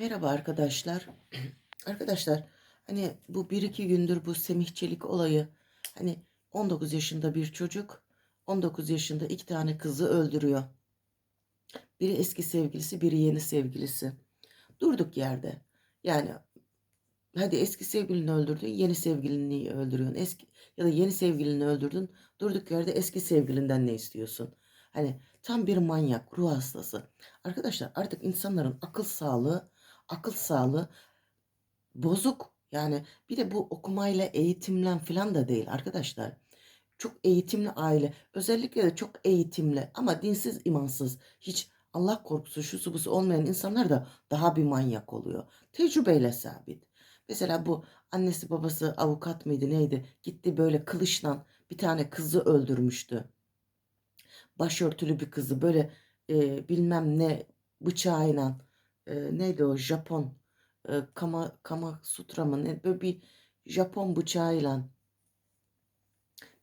Merhaba arkadaşlar. Arkadaşlar hani bu bir iki gündür bu Semih Çelik olayı hani 19 yaşında bir çocuk 19 yaşında iki tane kızı öldürüyor. Biri eski sevgilisi biri yeni sevgilisi. Durduk yerde. Yani hadi eski sevgilini öldürdün yeni sevgilini öldürüyorsun. Eski ya da yeni sevgilini öldürdün durduk yerde eski sevgilinden ne istiyorsun? Hani tam bir manyak ruh hastası. Arkadaşlar artık insanların akıl sağlığı akıl sağlığı bozuk. Yani bir de bu okumayla eğitimlen falan da değil arkadaşlar. Çok eğitimli aile özellikle de çok eğitimli ama dinsiz imansız hiç Allah korkusu şusu busu olmayan insanlar da daha bir manyak oluyor. Tecrübeyle sabit. Mesela bu annesi babası avukat mıydı neydi gitti böyle kılıçla bir tane kızı öldürmüştü. Başörtülü bir kızı böyle e, bilmem ne bıçağıyla e, neydi o Japon e, Kama, Kama Sutra mı ne böyle bir Japon bıçağıyla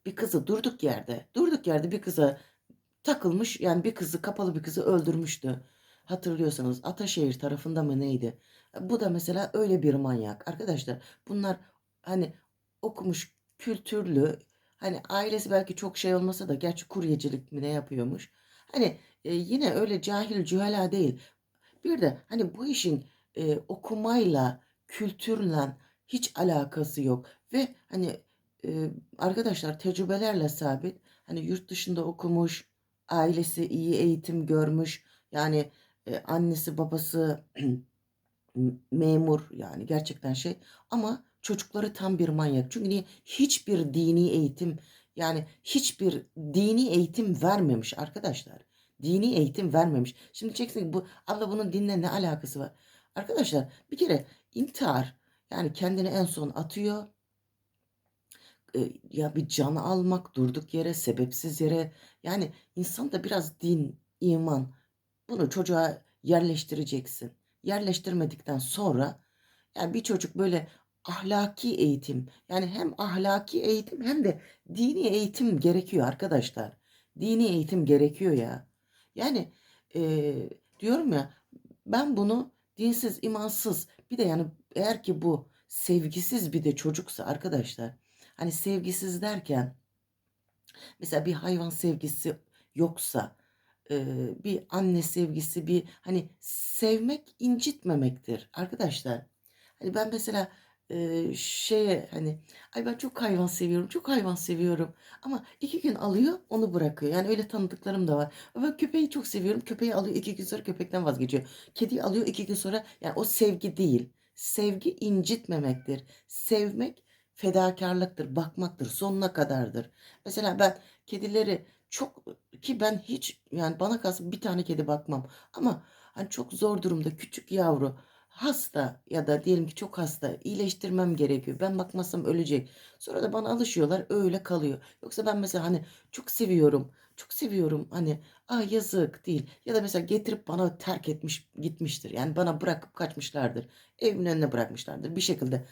bir kızı durduk yerde durduk yerde bir kıza takılmış yani bir kızı kapalı bir kızı öldürmüştü. Hatırlıyorsanız Ataşehir tarafında mı neydi? Bu da mesela öyle bir manyak. Arkadaşlar bunlar hani okumuş kültürlü hani ailesi belki çok şey olmasa da gerçi kuryecilik mi ne yapıyormuş. Hani e, yine öyle cahil cühala değil. Bir de hani bu işin e, okumayla, kültürle hiç alakası yok. Ve hani e, arkadaşlar tecrübelerle sabit. Hani yurt dışında okumuş, ailesi iyi eğitim görmüş. Yani e, annesi babası memur yani gerçekten şey. Ama çocukları tam bir manyak. Çünkü niye? Hiçbir dini eğitim yani hiçbir dini eğitim vermemiş arkadaşlar. Dini eğitim vermemiş. Şimdi ki bu abla bunun dinle ne alakası var? Arkadaşlar bir kere intihar yani kendini en son atıyor. E, ya bir can almak durduk yere sebepsiz yere yani insan da biraz din, iman bunu çocuğa yerleştireceksin. Yerleştirmedikten sonra yani bir çocuk böyle ahlaki eğitim yani hem ahlaki eğitim hem de dini eğitim gerekiyor arkadaşlar. Dini eğitim gerekiyor ya. Yani e, diyorum ya ben bunu dinsiz, imansız bir de yani eğer ki bu sevgisiz bir de çocuksa arkadaşlar hani sevgisiz derken mesela bir hayvan sevgisi yoksa bir anne sevgisi bir hani sevmek incitmemektir arkadaşlar. Hani ben mesela e, şeye hani ay ben çok hayvan seviyorum çok hayvan seviyorum. Ama iki gün alıyor onu bırakıyor. Yani öyle tanıdıklarım da var. Ben köpeği çok seviyorum köpeği alıyor iki gün sonra köpekten vazgeçiyor. Kediyi alıyor iki gün sonra yani o sevgi değil. Sevgi incitmemektir. Sevmek fedakarlıktır bakmaktır sonuna kadardır. Mesela ben kedileri çok ki ben hiç yani bana kalsın bir tane kedi bakmam. Ama hani çok zor durumda küçük yavru hasta ya da diyelim ki çok hasta iyileştirmem gerekiyor. Ben bakmazsam ölecek. Sonra da bana alışıyorlar öyle kalıyor. Yoksa ben mesela hani çok seviyorum. Çok seviyorum hani ah yazık değil. Ya da mesela getirip bana terk etmiş gitmiştir. Yani bana bırakıp kaçmışlardır. Evimin önüne bırakmışlardır. Bir şekilde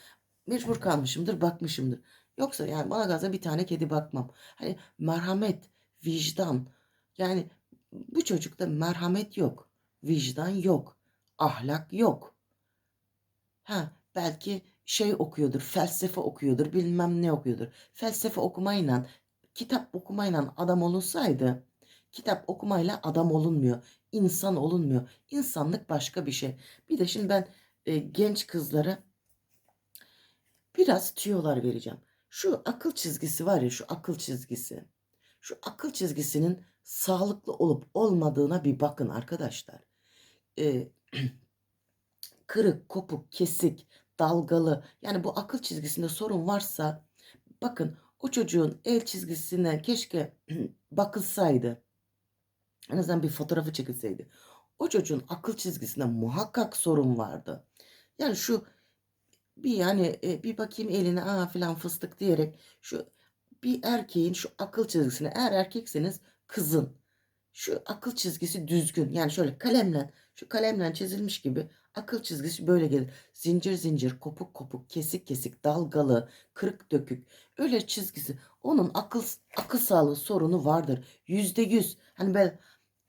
mecbur kalmışımdır bakmışımdır. Yoksa yani bana kalsa bir tane kedi bakmam. Hani merhamet, vicdan. Yani bu çocukta merhamet yok. Vicdan yok. Ahlak yok. Ha belki şey okuyordur, felsefe okuyordur, bilmem ne okuyordur. Felsefe okumayla, kitap okumayla adam olunsaydı, kitap okumayla adam olunmuyor, insan olunmuyor. İnsanlık başka bir şey. Bir de şimdi ben e, genç kızlara biraz tüyolar vereceğim. Şu akıl çizgisi var ya, şu akıl çizgisi. Şu akıl çizgisinin sağlıklı olup olmadığına bir bakın arkadaşlar. E, kırık, kopuk, kesik, dalgalı yani bu akıl çizgisinde sorun varsa bakın o çocuğun el çizgisine keşke bakılsaydı. En azından bir fotoğrafı çekilseydi. O çocuğun akıl çizgisinde muhakkak sorun vardı. Yani şu bir yani e, bir bakayım eline aa filan fıstık diyerek şu bir erkeğin şu akıl çizgisine eğer erkekseniz kızın şu akıl çizgisi düzgün yani şöyle kalemle şu kalemle çizilmiş gibi akıl çizgisi böyle gelir. Zincir zincir, kopuk kopuk, kesik kesik, dalgalı, kırık dökük. Öyle çizgisi. Onun akıl akıl sağlığı sorunu vardır. Yüzde yüz. Hani ben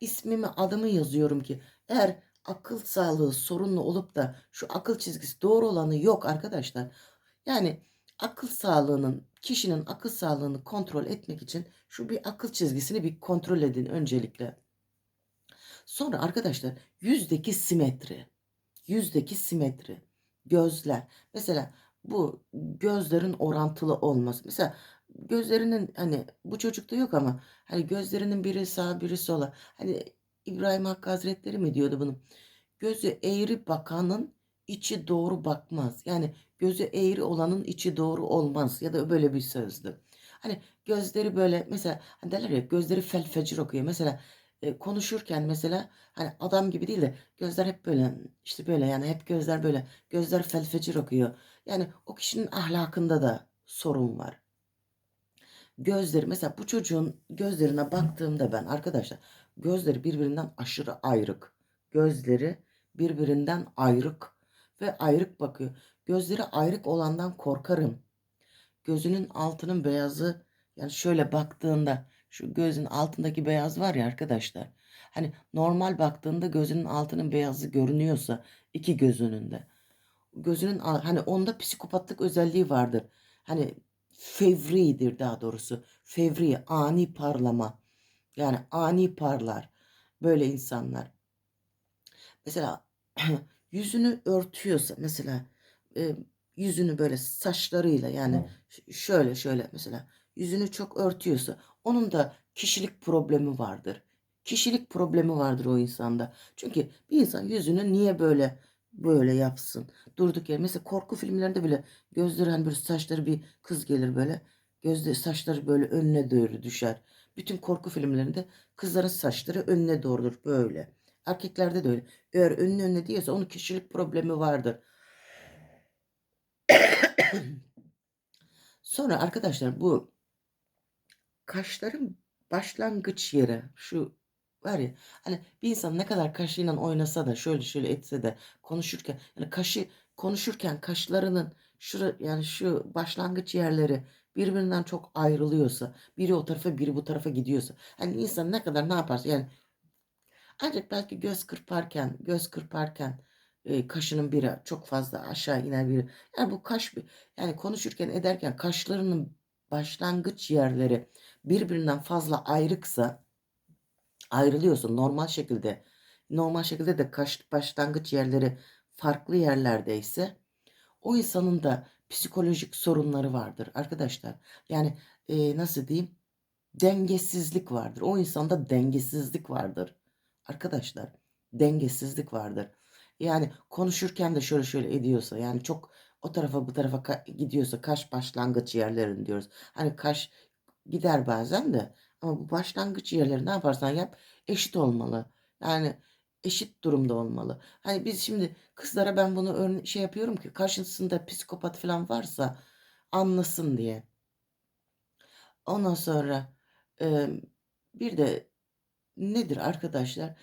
ismimi adımı yazıyorum ki eğer akıl sağlığı sorunlu olup da şu akıl çizgisi doğru olanı yok arkadaşlar. Yani akıl sağlığının kişinin akıl sağlığını kontrol etmek için şu bir akıl çizgisini bir kontrol edin öncelikle. Sonra arkadaşlar yüzdeki simetri. Yüzdeki simetri. Gözler. Mesela bu gözlerin orantılı olması. Mesela gözlerinin hani bu çocukta yok ama hani gözlerinin biri sağ biri sola. Hani İbrahim Hakkı Hazretleri mi diyordu bunu? Gözü eğri bakanın içi doğru bakmaz. Yani gözü eğri olanın içi doğru olmaz ya da böyle bir sözdü. Hani gözleri böyle mesela hani derler ya gözleri fel fecir okuyor. Mesela konuşurken mesela hani adam gibi değil de gözler hep böyle işte böyle yani hep gözler böyle gözler fel fecir okuyor. Yani o kişinin ahlakında da sorun var. Gözleri mesela bu çocuğun gözlerine baktığımda ben arkadaşlar gözleri birbirinden aşırı ayrık. Gözleri birbirinden ayrık ve ayrık bakıyor. Gözleri ayrık olandan korkarım. Gözünün altının beyazı yani şöyle baktığında şu gözün altındaki beyaz var ya arkadaşlar. Hani normal baktığında gözünün altının beyazı görünüyorsa iki gözünün de. Gözünün hani onda psikopatlık özelliği vardır. Hani fevridir daha doğrusu. Fevri, ani parlama. Yani ani parlar. Böyle insanlar. Mesela yüzünü örtüyorsa mesela e, yüzünü böyle saçlarıyla yani şöyle şöyle mesela yüzünü çok örtüyorsa onun da kişilik problemi vardır. Kişilik problemi vardır o insanda. Çünkü bir insan yüzünü niye böyle böyle yapsın? Durduk yere mesela korku filmlerinde bile gözleri hani böyle saçları bir kız gelir böyle gözleri saçları böyle önüne doğru düşer. Bütün korku filmlerinde kızların saçları önüne doğrudur böyle. Erkeklerde de öyle. Eğer önüne önüne diyorsa onun kişilik problemi vardır. Sonra arkadaşlar bu kaşların başlangıç yeri. Şu var ya hani bir insan ne kadar kaşıyla oynasa da şöyle şöyle etse de konuşurken yani kaşı konuşurken kaşlarının şu yani şu başlangıç yerleri birbirinden çok ayrılıyorsa biri o tarafa biri bu tarafa gidiyorsa hani insan ne kadar ne yaparsa yani ancak belki göz kırparken göz kırparken e, kaşının biri çok fazla aşağı iner biri. Yani bu kaş yani konuşurken ederken kaşlarının başlangıç yerleri birbirinden fazla ayrıksa ayrılıyorsa normal şekilde normal şekilde de başlangıç yerleri farklı yerlerdeyse o insanın da psikolojik sorunları vardır arkadaşlar. Yani e, nasıl diyeyim? Dengesizlik vardır. O insanda dengesizlik vardır. Arkadaşlar dengesizlik vardır. Yani konuşurken de şöyle şöyle ediyorsa yani çok o tarafa bu tarafa ka- gidiyorsa kaş başlangıç yerlerin diyoruz. Hani kaş gider bazen de ama bu başlangıç yerleri ne yaparsan yap eşit olmalı. Yani eşit durumda olmalı. Hani biz şimdi kızlara ben bunu örne şey yapıyorum ki karşısında psikopat falan varsa anlasın diye. Ondan sonra e, bir de nedir arkadaşlar?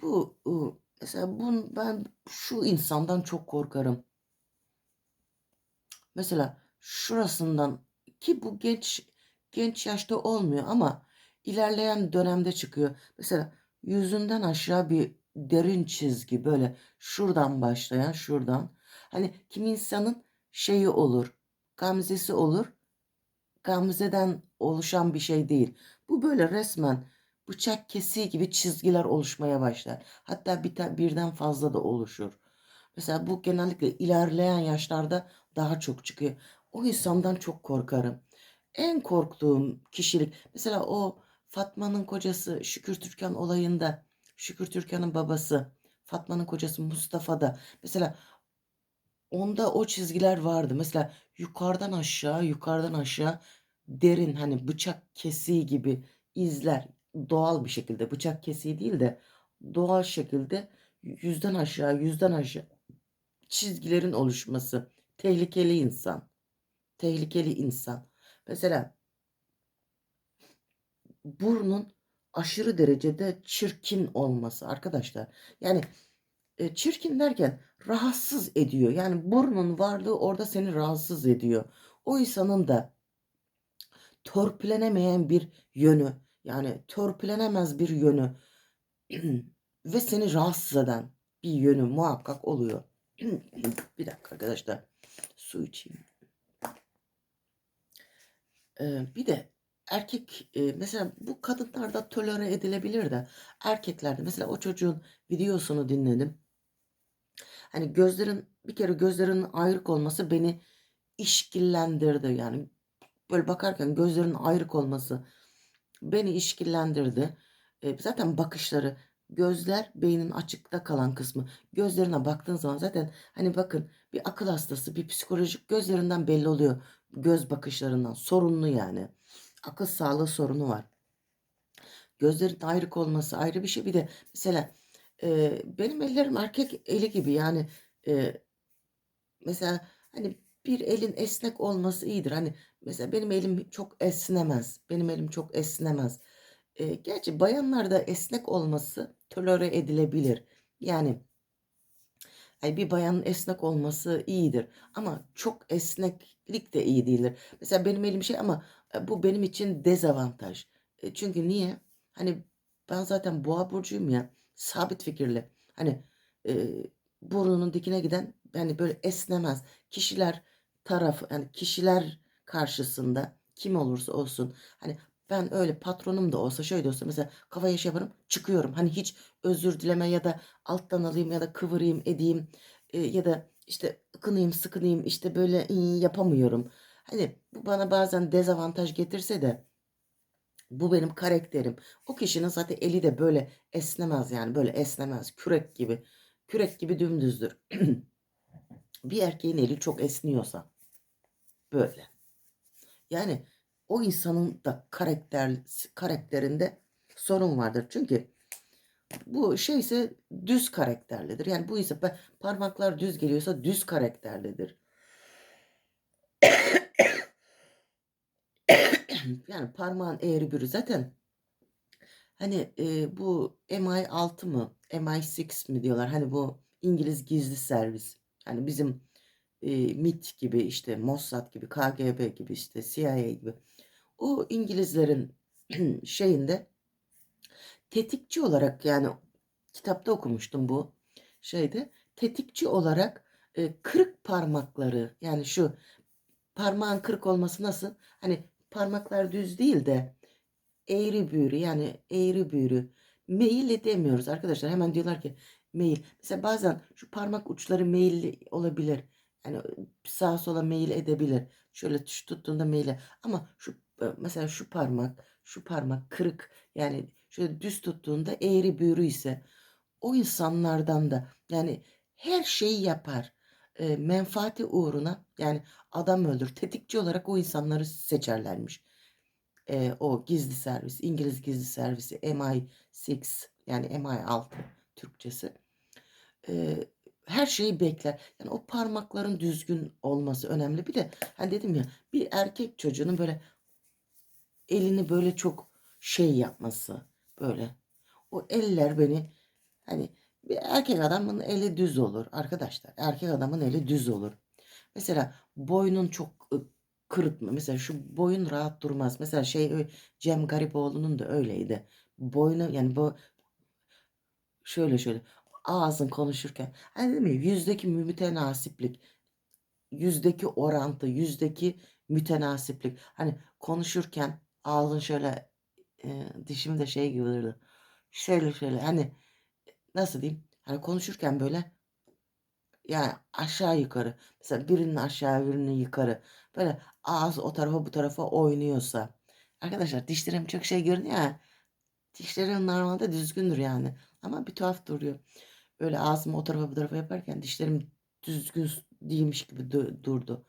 Bu u- mesela bun, ben şu insandan çok korkarım. Mesela şurasından ki bu genç genç yaşta olmuyor ama ilerleyen dönemde çıkıyor. Mesela yüzünden aşağı bir derin çizgi böyle şuradan başlayan şuradan. Hani kim insanın şeyi olur, gamzesi olur. Gamzeden oluşan bir şey değil. Bu böyle resmen bıçak kesiği gibi çizgiler oluşmaya başlar. Hatta bir birden fazla da oluşur. Mesela bu genellikle ilerleyen yaşlarda daha çok çıkıyor. O insandan çok korkarım. En korktuğum kişilik mesela o Fatma'nın kocası Şükür Türkan olayında Şükür Türkan'ın babası Fatma'nın kocası Mustafa da mesela onda o çizgiler vardı. Mesela yukarıdan aşağı yukarıdan aşağı derin hani bıçak kesiği gibi izler doğal bir şekilde bıçak kesiği değil de doğal şekilde yüzden aşağı yüzden aşağı çizgilerin oluşması. Tehlikeli insan. Tehlikeli insan. Mesela burnun aşırı derecede çirkin olması arkadaşlar. Yani e, çirkin derken rahatsız ediyor. Yani burnun varlığı orada seni rahatsız ediyor. O insanın da törpülenemeyen bir yönü yani törpülenemez bir yönü ve seni rahatsız eden bir yönü muhakkak oluyor. bir dakika arkadaşlar. Su içeyim. Ee, bir de erkek e, mesela bu kadınlarda tolere edilebilir de erkeklerde mesela o çocuğun videosunu dinledim. Hani gözlerin bir kere gözlerinin ayrık olması beni işkillendirdi yani böyle bakarken gözlerinin ayrık olması beni işkillendirdi. E, zaten bakışları gözler beynin açıkta kalan kısmı. Gözlerine baktığın zaman zaten hani bakın bir akıl hastası bir psikolojik gözlerinden belli oluyor. Göz bakışlarından sorunlu yani. Akıl sağlığı sorunu var. Gözlerin ayrık olması ayrı bir şey. Bir de mesela e, benim ellerim erkek eli gibi yani e, mesela hani bir elin esnek olması iyidir. Hani mesela benim elim çok esnemez. Benim elim çok esnemez. E, gerçi bayanlarda esnek olması tolere edilebilir. Yani bir bayanın esnek olması iyidir. Ama çok esneklik de iyi değildir. Mesela benim elim şey ama e, bu benim için dezavantaj. E, çünkü niye? Hani ben zaten boğa burcuyum ya. Sabit fikirli. Hani e, burnunun dikine giden hani böyle esnemez. Kişiler tarafı yani kişiler karşısında kim olursa olsun hani ben öyle patronum da olsa şöyle olsa mesela kafaya şey yaparım çıkıyorum. Hani hiç özür dileme ya da alttan alayım ya da kıvırayım edeyim e, ya da işte ıkınayım sıkınayım işte böyle iyi yapamıyorum. Hani bu bana bazen dezavantaj getirse de bu benim karakterim. O kişinin zaten eli de böyle esnemez yani böyle esnemez kürek gibi. Kürek gibi dümdüzdür. bir erkeğin eli çok esniyorsa böyle. Yani o insanın da karakter karakterinde sorun vardır. Çünkü bu şey ise düz karakterlidir. Yani bu ise parmaklar düz geliyorsa düz karakterlidir. yani parmağın eğri bürü zaten hani e, bu MI6 mı MI6 mi diyorlar hani bu İngiliz gizli servis hani bizim e, MIT gibi işte Mossad gibi KGB gibi işte CIA gibi o İngilizlerin şeyinde tetikçi olarak yani kitapta okumuştum bu şeyde tetikçi olarak e, kırık parmakları yani şu parmağın kırık olması nasıl? Hani parmaklar düz değil de eğri büğrü yani eğri büğrü. Meyil edemiyoruz arkadaşlar. Hemen diyorlar ki meyil. Mesela bazen şu parmak uçları meyilli olabilir. Yani sağa sola meyil edebilir. Şöyle tuş tuttuğunda meyil. Ama şu mesela şu parmak şu parmak kırık yani şöyle düz tuttuğunda eğri büğrü ise o insanlardan da yani her şeyi yapar e, menfaati uğruna yani adam öldür tetikçi olarak o insanları seçerlermiş. E, o gizli servis İngiliz gizli servisi MI6 yani MI6 Türkçesi. E, her şeyi bekler. Yani o parmakların düzgün olması önemli. Bir de hani dedim ya bir erkek çocuğunun böyle elini böyle çok şey yapması böyle. O eller beni hani bir erkek adamın eli düz olur arkadaşlar. Erkek adamın eli düz olur. Mesela boynun çok kırıtma. Mesela şu boyun rahat durmaz. Mesela şey Cem Garipoğlu'nun da öyleydi. Boynu yani bu şöyle şöyle ağzın konuşurken hani değil mi yüzdeki mütenasiplik yüzdeki orantı yüzdeki mütenasiplik hani konuşurken ağzın şöyle e, dişim de şey gibi olurdu. Şöyle şöyle hani nasıl diyeyim? Hani konuşurken böyle yani aşağı yukarı mesela birinin aşağı birinin yukarı böyle ağız o tarafa bu tarafa oynuyorsa arkadaşlar dişlerim çok şey görünüyor ya dişlerim normalde düzgündür yani ama bir tuhaf duruyor öyle ağzımı o tarafa bu tarafa yaparken dişlerim düzgün değilmiş gibi durdu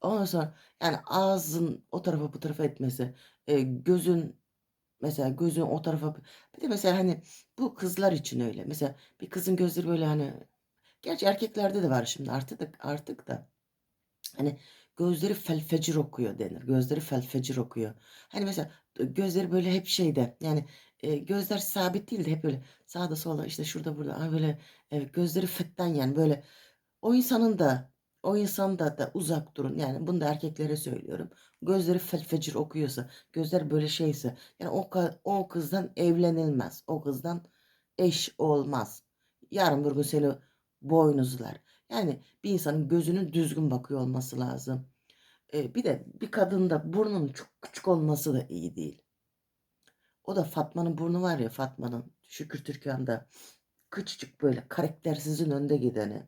ondan sonra yani ağzın o tarafa bu tarafa etmesi e, gözün Mesela gözün o tarafa bir de mesela hani bu kızlar için öyle. Mesela bir kızın gözleri böyle hani gerçi erkeklerde de var şimdi artık artık da hani gözleri felfecir okuyor denir. Gözleri felfecir okuyor. Hani mesela gözleri böyle hep şeyde yani e, gözler sabit değil de hep böyle sağda solda işte şurada burada ay böyle evet, gözleri fetten yani böyle o insanın da o insanda da uzak durun. Yani bunu da erkeklere söylüyorum. Gözleri felfecir okuyorsa, gözler böyle şeyse yani o, o kızdan evlenilmez. O kızdan eş olmaz. Yarın bir gün seni boynuzlar. Yani bir insanın gözünün düzgün bakıyor olması lazım. Ee, bir de bir kadında burnunun çok küçük olması da iyi değil. O da Fatma'nın burnu var ya Fatma'nın Şükür Türkan'da küçücük böyle karaktersizin önde gideni.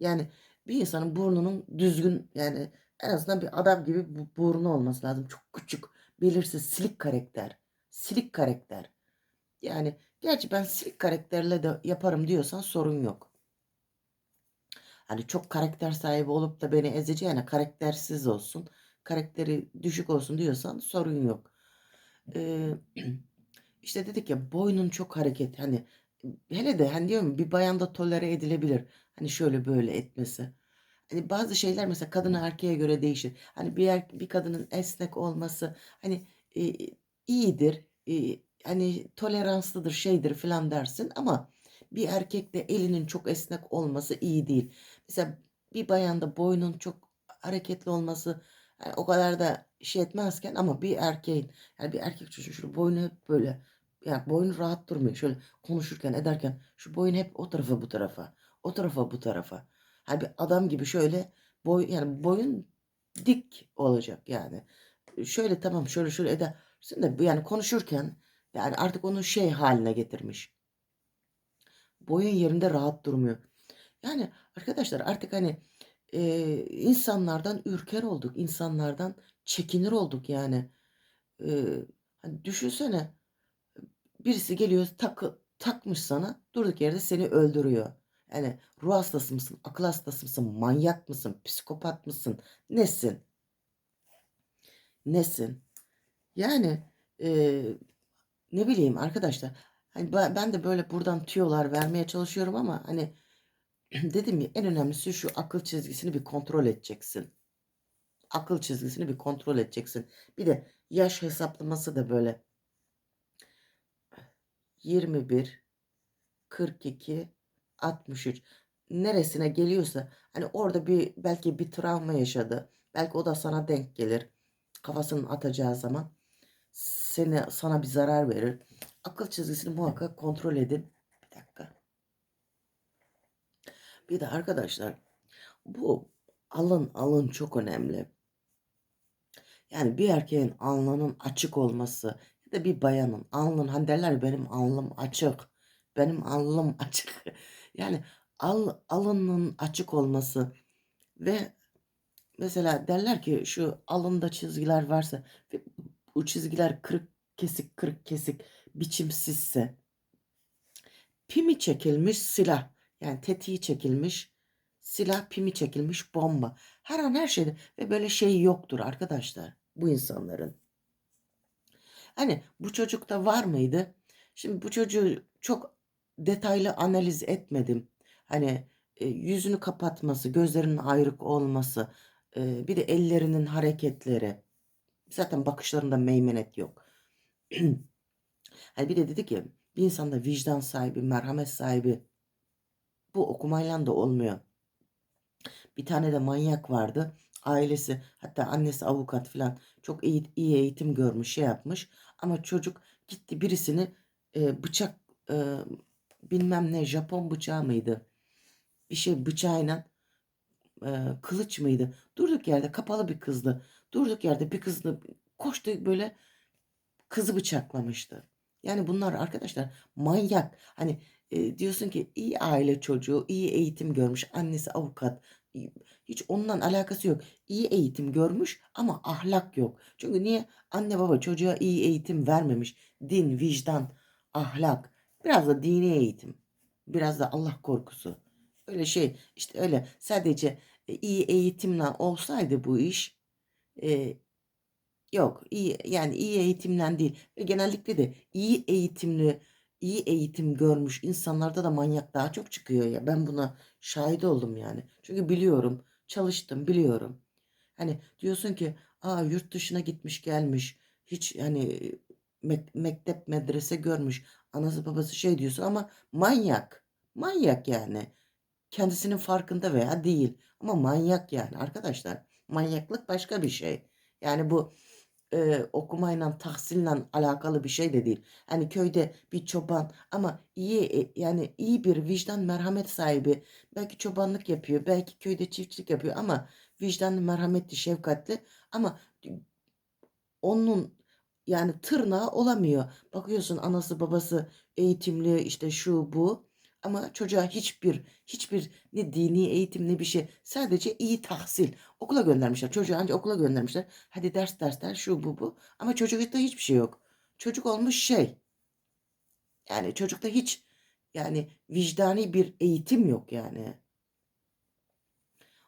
Yani bir insanın burnunun düzgün yani en azından bir adam gibi bu burnu olması lazım. Çok küçük, belirsiz, silik karakter. Silik karakter. Yani gerçi ben silik karakterle de yaparım diyorsan sorun yok. Hani çok karakter sahibi olup da beni ezeceğine karaktersiz olsun. Karakteri düşük olsun diyorsan sorun yok. Ee, işte dedik ya boynun çok hareket hani hele de hani diyorum bir bayanda tolere edilebilir. Hani şöyle böyle etmesi. Hani bazı şeyler mesela kadına erkeğe göre değişir. Hani bir er, bir kadının esnek olması hani e, iyidir. e, hani toleranslıdır, şeydir filan dersin ama bir erkekte elinin çok esnek olması iyi değil. Mesela bir bayanda boynun çok hareketli olması yani o kadar da şey etmezken ama bir erkeğin yani bir erkek çocuğu şu boynu hep böyle yani boynu rahat durmuyor. Şöyle konuşurken ederken şu boyun hep o tarafa bu tarafa o tarafa bu tarafa. Hani bir adam gibi şöyle boy yani boyun dik olacak yani. Şöyle tamam şöyle şöyle edersin de yani konuşurken yani artık onu şey haline getirmiş. Boyun yerinde rahat durmuyor. Yani arkadaşlar artık hani e, insanlardan ürker olduk. insanlardan çekinir olduk yani. E, hani düşünsene birisi geliyor takı, takmış sana durduk yerde seni öldürüyor. Yani ruh hastası mısın, akıl hastası mısın, manyak mısın, psikopat mısın, nesin? Nesin? Yani e, ne bileyim arkadaşlar. Hani ben de böyle buradan tüyolar vermeye çalışıyorum ama hani dedim ya en önemlisi şu akıl çizgisini bir kontrol edeceksin. Akıl çizgisini bir kontrol edeceksin. Bir de yaş hesaplaması da böyle 21 42 63 neresine geliyorsa hani orada bir belki bir travma yaşadı. Belki o da sana denk gelir. Kafasının atacağı zaman seni sana bir zarar verir. Akıl çizgisini muhakkak kontrol edin. Bir dakika. Bir de arkadaşlar bu alın alın çok önemli. Yani bir erkeğin alnının açık olması da bir bayanın alnın hani derler benim alnım açık. Benim alnım açık. Yani al, alının açık olması ve mesela derler ki şu alında çizgiler varsa ve bu çizgiler kırık kesik kırık kesik biçimsizse pimi çekilmiş silah yani tetiği çekilmiş silah pimi çekilmiş bomba her an her şeyde ve böyle şey yoktur arkadaşlar bu insanların. Hani bu çocukta var mıydı? Şimdi bu çocuğu çok detaylı analiz etmedim. Hani e, yüzünü kapatması, gözlerinin ayrık olması, e, bir de ellerinin hareketleri. Zaten bakışlarında meymenet yok. hani bir de dedi ki bir insanda vicdan sahibi, merhamet sahibi bu okumayla da olmuyor. Bir tane de manyak vardı. Ailesi hatta annesi avukat falan çok iyi, iyi eğitim görmüş şey yapmış. Ama çocuk gitti birisini e, bıçak e, bilmem ne Japon bıçağı mıydı? Bir şey bıçağıyla e, kılıç mıydı? Durduk yerde kapalı bir kızdı. Durduk yerde bir kızdı koştu böyle kızı bıçaklamıştı. Yani bunlar arkadaşlar manyak. Hani e, diyorsun ki iyi aile çocuğu, iyi eğitim görmüş, annesi avukat. Hiç ondan alakası yok. İyi eğitim görmüş ama ahlak yok. Çünkü niye? Anne baba çocuğa iyi eğitim vermemiş. Din, vicdan, ahlak. Biraz da dini eğitim. Biraz da Allah korkusu. Öyle şey işte öyle sadece e, iyi eğitimle olsaydı bu iş e, yok iyi yani iyi eğitimle değil ve genellikle de iyi eğitimli iyi eğitim görmüş insanlarda da manyak daha çok çıkıyor ya ben buna şahit oldum yani çünkü biliyorum çalıştım biliyorum hani diyorsun ki aa yurt dışına gitmiş gelmiş hiç hani mek- mektep medrese görmüş anası babası şey diyorsun ama manyak manyak yani kendisinin farkında veya değil. Ama manyak yani arkadaşlar. Manyaklık başka bir şey. Yani bu e, okumayla, tahsille alakalı bir şey de değil. Hani köyde bir çoban ama iyi e, yani iyi bir vicdan, merhamet sahibi. Belki çobanlık yapıyor, belki köyde çiftçilik yapıyor ama vicdanlı, merhametli, şefkatli ama onun yani tırnağı olamıyor. Bakıyorsun anası babası eğitimli işte şu bu ama çocuğa hiçbir hiçbir ne dini eğitim ne bir şey sadece iyi tahsil okula göndermişler. Çocuğu ancak okula göndermişler. Hadi ders ders ders şu bu bu ama çocukta hiçbir şey yok. Çocuk olmuş şey yani çocukta hiç yani vicdani bir eğitim yok yani.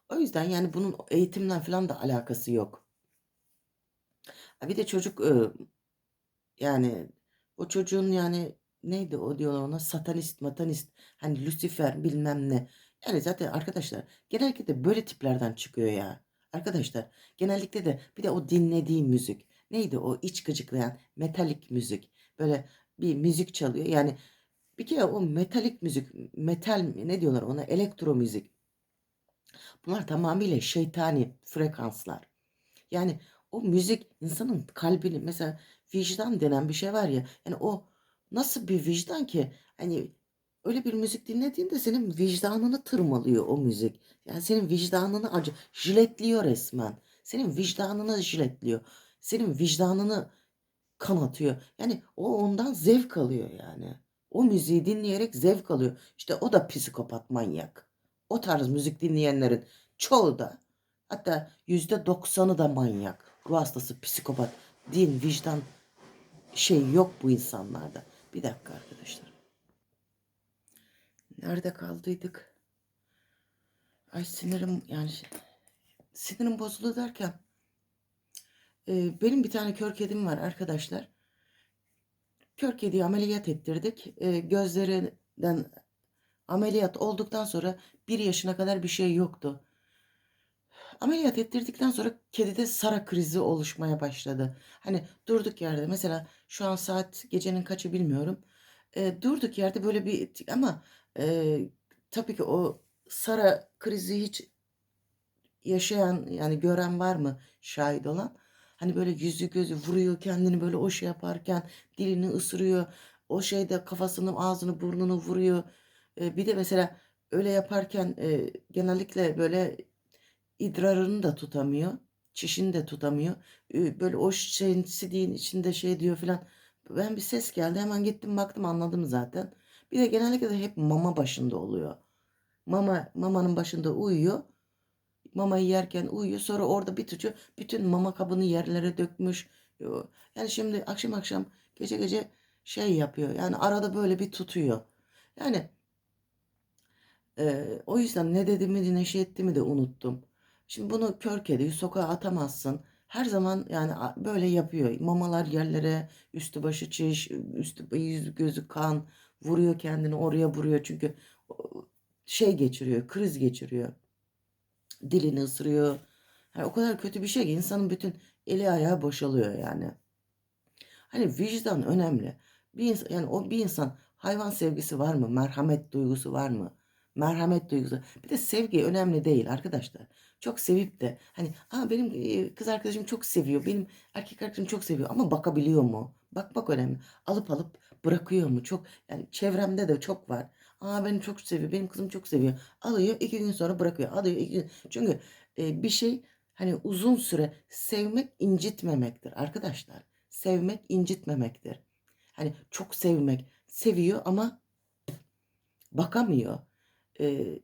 O yüzden yani bunun eğitimle falan da alakası yok. Bir de çocuk e, yani o çocuğun yani neydi o diyorlar ona satanist matanist hani Lucifer bilmem ne. Yani zaten arkadaşlar genellikle de böyle tiplerden çıkıyor ya. Arkadaşlar genellikle de bir de o dinlediği müzik. Neydi o iç gıcıklayan metalik müzik. Böyle bir müzik çalıyor. Yani bir kere o metalik müzik metal ne diyorlar ona elektro müzik. Bunlar tamamıyla şeytani frekanslar. Yani o müzik insanın kalbini mesela vicdan denen bir şey var ya. Yani o nasıl bir vicdan ki hani öyle bir müzik dinlediğinde senin vicdanını tırmalıyor o müzik. Yani senin vicdanını acı jiletliyor resmen. Senin vicdanını jiletliyor. Senin vicdanını kanatıyor. Yani o ondan zevk alıyor yani. O müziği dinleyerek zevk alıyor. İşte o da psikopat manyak. O tarz müzik dinleyenlerin çoğu da hatta yüzde doksanı da manyak. Ruh hastası, psikopat, din, vicdan şey yok bu insanlarda. Bir dakika arkadaşlar. Nerede kaldıydık? Ay sinirim yani sinirim bozuldu derken e, benim bir tane kör kedim var arkadaşlar. Kör kediyi ameliyat ettirdik. E, gözlerinden ameliyat olduktan sonra bir yaşına kadar bir şey yoktu. Ameliyat ettirdikten sonra kedide sara krizi oluşmaya başladı. Hani durduk yerde mesela şu an saat gecenin kaçı bilmiyorum. E, durduk yerde böyle bir ama e, tabii ki o sara krizi hiç yaşayan yani gören var mı şahit olan? Hani böyle yüzü gözü vuruyor kendini böyle o şey yaparken dilini ısırıyor. O şeyde kafasını ağzını burnunu vuruyor. E, bir de mesela öyle yaparken e, genellikle böyle idrarını da tutamıyor. Çişini de tutamıyor. Böyle o şeyin sidiğin içinde şey diyor filan. Ben bir ses geldi hemen gittim baktım anladım zaten. Bir de genellikle de hep mama başında oluyor. Mama mamanın başında uyuyor. Mamayı yerken uyuyor. Sonra orada bir tutuyor. Bütün mama kabını yerlere dökmüş. Yani şimdi akşam akşam gece gece şey yapıyor. Yani arada böyle bir tutuyor. Yani e, o yüzden ne dediğimi ne şey ettiğimi de unuttum. Şimdi bunu kör kediyi sokağa atamazsın. Her zaman yani böyle yapıyor. Mamalar yerlere, üstü başı çiş, üstü yüzü gözü kan, vuruyor kendini oraya vuruyor. Çünkü şey geçiriyor, kriz geçiriyor. Dilini ısırıyor. Yani o kadar kötü bir şey ki insanın bütün eli ayağı boşalıyor yani. Hani vicdan önemli. Bir insan, yani o bir insan hayvan sevgisi var mı? Merhamet duygusu var mı? Merhamet duygusu. Bir de sevgi önemli değil arkadaşlar. Çok sevip de hani Aa, benim kız arkadaşım çok seviyor. Benim erkek arkadaşım çok seviyor ama bakabiliyor mu? Bakmak önemli. Alıp alıp bırakıyor mu? Çok yani çevremde de çok var. Aa beni çok seviyor. Benim kızım çok seviyor. Alıyor iki gün sonra bırakıyor. Alıyor iki gün. Çünkü e, bir şey hani uzun süre sevmek incitmemektir arkadaşlar. Sevmek incitmemektir. Hani çok sevmek. Seviyor ama bakamıyor. E,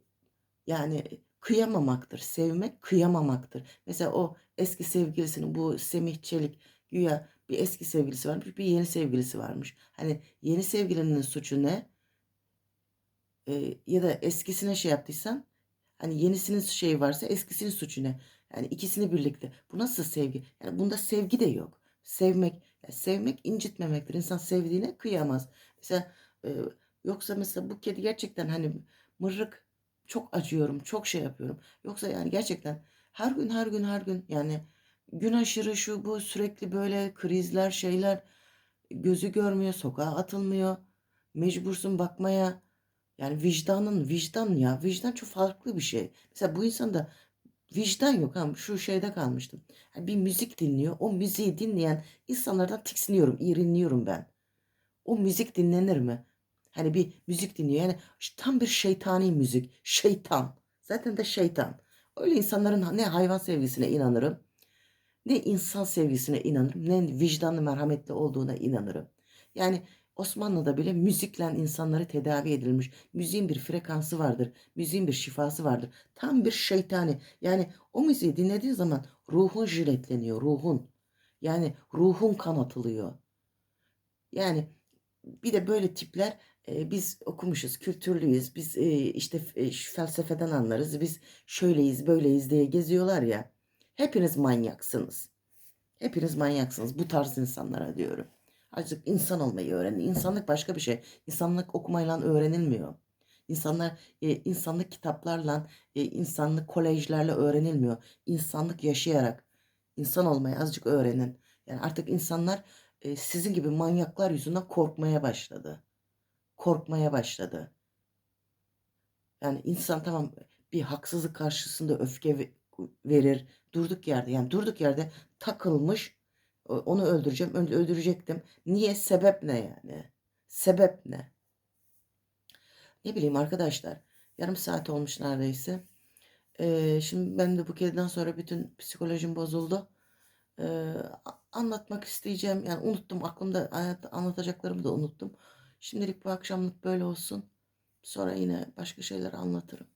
yani kıyamamaktır. Sevmek kıyamamaktır. Mesela o eski sevgilisinin bu Semih Çelik güya bir eski sevgilisi varmış bir yeni sevgilisi varmış. Hani yeni sevgilinin suçu ne? Ee, ya da eskisine şey yaptıysan hani yenisinin şeyi varsa eskisinin suçu ne? Yani ikisini birlikte. Bu nasıl sevgi? Yani bunda sevgi de yok. Sevmek, yani sevmek incitmemektir. İnsan sevdiğine kıyamaz. Mesela e, yoksa mesela bu kedi gerçekten hani mırrık çok acıyorum, çok şey yapıyorum. Yoksa yani gerçekten her gün her gün her gün yani gün aşırı şu bu sürekli böyle krizler şeyler gözü görmüyor, sokağa atılmıyor. Mecbursun bakmaya. Yani vicdanın vicdan ya vicdan çok farklı bir şey. Mesela bu insan da vicdan yok. Ha, şu şeyde kalmıştım. Yani bir müzik dinliyor. O müziği dinleyen insanlardan tiksiniyorum, iğreniyorum ben. O müzik dinlenir mi? Hani bir müzik dinliyor. Yani tam bir şeytani müzik. Şeytan. Zaten de şeytan. Öyle insanların ne hayvan sevgisine inanırım, ne insan sevgisine inanırım, ne vicdanlı merhametli olduğuna inanırım. Yani Osmanlı'da bile müzikle insanları tedavi edilmiş. Müziğin bir frekansı vardır. Müziğin bir şifası vardır. Tam bir şeytani. Yani o müziği dinlediğin zaman ruhun jiletleniyor, ruhun. Yani ruhun kanatılıyor. Yani bir de böyle tipler biz okumuşuz, kültürlüyüz, biz işte e, felsefeden anlarız, biz şöyleyiz, böyleyiz diye geziyorlar ya. Hepiniz manyaksınız. Hepiniz manyaksınız bu tarz insanlara diyorum. Azıcık insan olmayı öğrenin. İnsanlık başka bir şey. İnsanlık okumayla öğrenilmiyor. İnsanlar insanlık kitaplarla, insanlık kolejlerle öğrenilmiyor. İnsanlık yaşayarak insan olmayı azıcık öğrenin. Yani artık insanlar sizin gibi manyaklar yüzünden korkmaya başladı. Korkmaya başladı. Yani insan tamam bir haksızlık karşısında öfke ve- verir. Durduk yerde yani durduk yerde takılmış onu öldüreceğim öl- öldürecektim. Niye? Sebep ne yani? Sebep ne? Ne bileyim arkadaşlar. Yarım saat olmuş neredeyse. Ee, şimdi ben de bu kediden sonra bütün psikolojim bozuldu. Ee, anlatmak isteyeceğim. Yani unuttum aklımda anlatacaklarımı da unuttum. Şimdilik bu akşamlık böyle olsun. Sonra yine başka şeyler anlatırım.